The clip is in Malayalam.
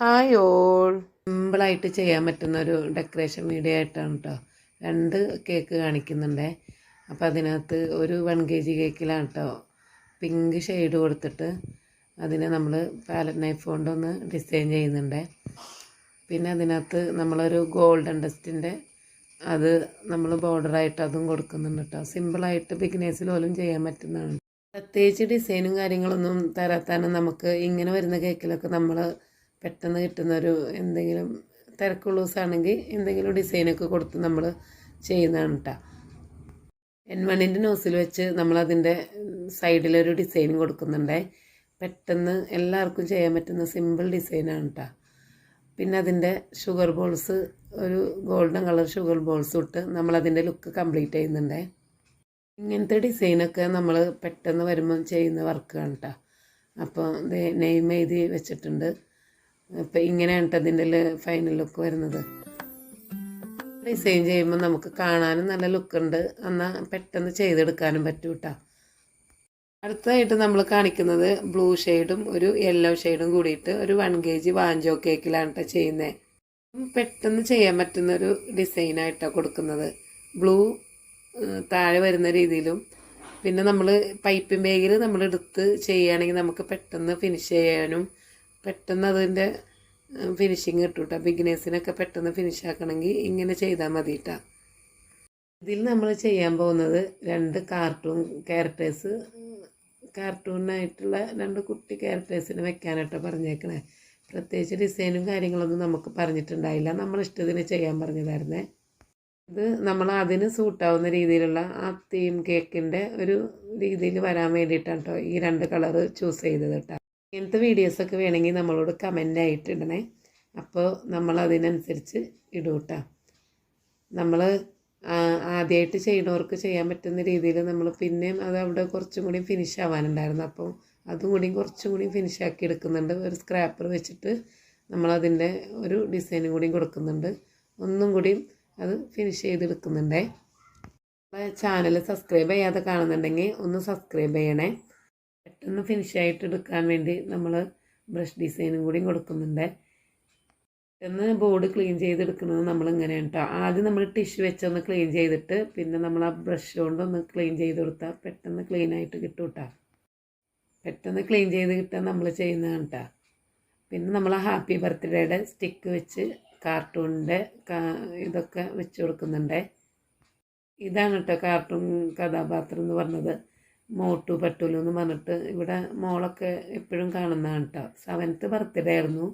Hi all. സിമ്പിളായിട്ട് ചെയ്യാൻ പറ്റുന്ന ഒരു ഡെക്കറേഷൻ വീഡിയോ ആയിട്ടാണ് കേട്ടോ രണ്ട് കേക്ക് കാണിക്കുന്നുണ്ടേ. അപ്പോൾ അതിനകത്ത് ഒരു വൺ കെ ജി കേക്കിലാണ് കേട്ടോ പിങ്ക് ഷെയ്ഡ് കൊടുത്തിട്ട് അതിനെ നമ്മൾ പാലറ്റ് നൈഫ് കൊണ്ടൊന്ന് ഡിസൈൻ ചെയ്യുന്നുണ്ടേ. പിന്നെ അതിനകത്ത് നമ്മളൊരു ഗോൾഡൻ ഡസ്റ്റിന്റെ അത് നമ്മൾ ബോർഡറായിട്ട് അതും കൊടുക്കുന്നുണ്ട് കേട്ടോ സിമ്പിളായിട്ട് ബിഗിനേഴ്സിൽ പോലും ചെയ്യാൻ പറ്റുന്നതാണ്. പ്രത്യേകിച്ച് ഡിസൈനും കാര്യങ്ങളൊന്നും തരാത്താനും നമുക്ക് ഇങ്ങനെ വരുന്ന കേക്കിലൊക്കെ നമ്മൾ പെട്ടെന്ന് കിട്ടുന്നൊരു എന്തെങ്കിലും തിരക്കുള്ള ദിവസമാണെങ്കിൽ എന്തെങ്കിലും ഡിസൈനൊക്കെ കൊടുത്ത് നമ്മൾ ചെയ്യുന്നതാണ് കേട്ടോ എൻ വണ്ണിന്റെ നോസിൽ വെച്ച് നമ്മളതിന്റെ സൈഡിലൊരു ഡിസൈൻ കൊടുക്കുന്നുണ്ടേ. പെട്ടെന്ന് എല്ലാവർക്കും ചെയ്യാൻ പറ്റുന്ന സിമ്പിൾ ഡിസൈനാണ് കേട്ടോ പിന്നെ അതിന്റെ ഷുഗർ ബോൾസ് ഒരു ഗോൾഡൻ കളർ ഷുഗർ ബോൾസ് ഇട്ട് നമ്മളതിന്റെ ലുക്ക് കംപ്ലീറ്റ് ചെയ്യുന്നുണ്ടേ. ഇങ്ങനത്തെ ഡിസൈനൊക്കെ നമ്മൾ പെട്ടെന്ന് വരുമ്പം ചെയ്യുന്ന വർക്കാണ് കേട്ടോ അപ്പോൾ നെയ്മ് എഴുതി വെച്ചിട്ടുണ്ട്. അപ്പം ഇങ്ങനെയാണ് കേട്ടോ അതിന്റെ ഫൈനൽ ലുക്ക് വരുന്നത്. ഡിസൈൻ ചെയ്യുമ്പോൾ നമുക്ക് കാണാനും നല്ല ലുക്കുണ്ട് എന്നാൽ പെട്ടെന്ന് ചെയ്തെടുക്കാനും പറ്റും കേട്ടോ അടുത്തതായിട്ട് നമ്മൾ കാണിക്കുന്നത് ബ്ലൂ ഷെയ്ഡും ഒരു യെല്ലോ ഷെയ്ഡും കൂടിയിട്ട് ഒരു വൺ കെ ജി വാഞ്ചോ കേക്കിലാണ് കേട്ടോ ചെയ്യുന്നത് പെട്ടെന്ന് ചെയ്യാൻ പറ്റുന്ന ഒരു ഡിസൈനായിട്ടാണ് കൊടുക്കുന്നത്. ബ്ലൂ താഴെ വരുന്ന രീതിയിലും പിന്നെ നമ്മൾ പൈപ്പിംഗ് ബാഗിൽ നമ്മൾ എടുത്ത് ചെയ്യുകയാണെങ്കിൽ നമുക്ക് പെട്ടെന്ന് ഫിനിഷ് ചെയ്യാനും പെട്ടെന്ന് അതിന്റെ ഫിനിഷിങ് കിട്ടും കേട്ടോ ബിഗിനേഴ്സിനൊക്കെ പെട്ടെന്ന് ഫിനിഷ് ആക്കണമെങ്കിൽ ഇങ്ങനെ ചെയ്താൽ മതി കേട്ടോ ഇതിൽ നമ്മൾ ചെയ്യാൻ പോകുന്നത് രണ്ട് കാർട്ടൂൺ ക്യാരക്ടേഴ്സ് കാർട്ടൂണായിട്ടുള്ള രണ്ട് കുട്ടി ക്യാരക്ടേഴ്സിനെ വെക്കാനായിട്ടോ പറഞ്ഞേക്കണേ. പ്രത്യേകിച്ച് ഡിസൈനും കാര്യങ്ങളൊന്നും നമുക്ക് പറഞ്ഞിട്ടുണ്ടായില്ല. നമ്മൾ ഇഷ്ടത്തിന് ചെയ്യാൻ പറഞ്ഞതായിരുന്നേ. ഇത് നമ്മൾ അതിന് സൂട്ടാവുന്ന രീതിയിലുള്ള ആ തീം കേക്കിന്റെ ഒരു രീതിയിൽ വരാൻ വേണ്ടിയിട്ടാണ് കേട്ടോ ഈ രണ്ട് കളറ് ചൂസ് ചെയ്തത് കേട്ടോ ഇങ്ങനത്തെ വീഡിയോസൊക്കെ വേണമെങ്കിൽ നമ്മളോട് കമന്റ് ആയിട്ട് അപ്പോൾ നമ്മൾ അതിനനുസരിച്ച് ഇടും കേട്ടോ നമ്മൾ ആദ്യമായിട്ട് ചെയ്യണവർക്ക് ചെയ്യാൻ പറ്റുന്ന രീതിയിൽ നമ്മൾ പിന്നെയും അത് അവിടെ കുറച്ചും കൂടി ഫിനിഷ് ആവാനുണ്ടായിരുന്നു. അപ്പോൾ അതും കൂടി കുറച്ചും കൂടി ഫിനിഷ് ആക്കി എടുക്കുന്നുണ്ട്. ഒരു സ്ക്രാപ്പർ വെച്ചിട്ട് നമ്മളതിന്റെ ഒരു ഡിസൈനും കൂടി കൊടുക്കുന്നുണ്ട്. ഒന്നും കൂടി അത് ഫിനിഷ് ചെയ്തെടുക്കുന്നുണ്ടേ. ചാനൽ സബ്സ്ക്രൈബ് ചെയ്യാതെ കാണുന്നുണ്ടെങ്കിൽ ഒന്ന് സബ്സ്ക്രൈബ് ചെയ്യണേ. പെട്ടെന്ന് ഫിനിഷ് ആയിട്ട് എടുക്കാൻ വേണ്ടി നമ്മൾ ബ്രഷ് ഡിസൈനും കൂടി കൊടുക്കുന്നുണ്ട്. പെട്ടെന്ന് ബോർഡ് ക്ലീൻ ചെയ്തെടുക്കുന്നത് നമ്മൾ ഇങ്ങനെയാണ് കേട്ടോ ആദ്യം നമ്മൾ ടിഷ്യൂ വെച്ചൊന്ന് ക്ലീൻ ചെയ്തിട്ട് പിന്നെ നമ്മൾ ആ ബ്രഷ് കൊണ്ടൊന്ന് ക്ലീൻ ചെയ്ത് കൊടുത്താൽ പെട്ടെന്ന് ക്ലീൻ ആയിട്ട് കിട്ടും കേട്ടോ പെട്ടെന്ന് ക്ലീൻ ചെയ്ത് കിട്ടാൻ നമ്മൾ ചെയ്യുന്നതാണ് കേട്ടോ പിന്നെ നമ്മൾ ഹാപ്പി ബർത്ത്ഡേയുടെ സ്റ്റിക്ക് വെച്ച് കാർട്ടൂണിന്റെ ഇതൊക്കെ വെച്ച് കൊടുക്കുന്നുണ്ട്. ഇതാണ് കേട്ടോ കാർട്ടൂൺ കഥാപാത്രം എന്ന് പറഞ്ഞത്. മോട്ടു പട്ടുലു എന്ന് പറഞ്ഞിട്ട് ഇവിടെ മോളൊക്കെ എപ്പോഴും കാണുന്നതാണ് കേട്ടോ സെവൻത്ത് ബർത്ത്ഡേ ആയിരുന്നു.